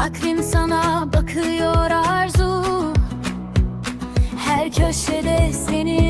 Takvim sana bakıyor arzu. Her köşede seni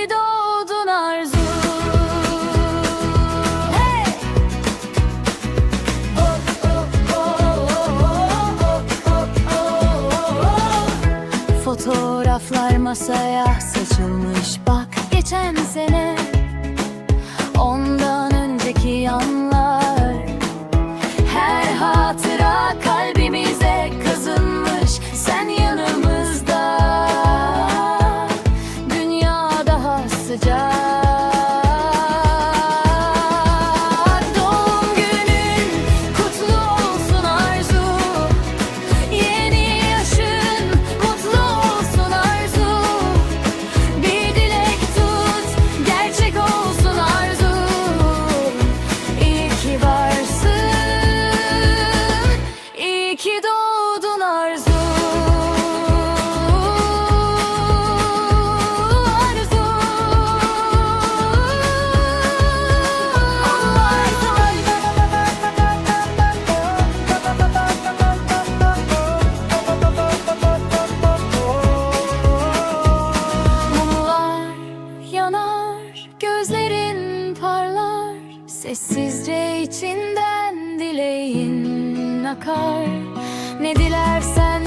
ki doğdun arzu. Fotoğraflar masaya saçılmış bak geçen sene Sessizce içinden dileğin akar? Ne dilersen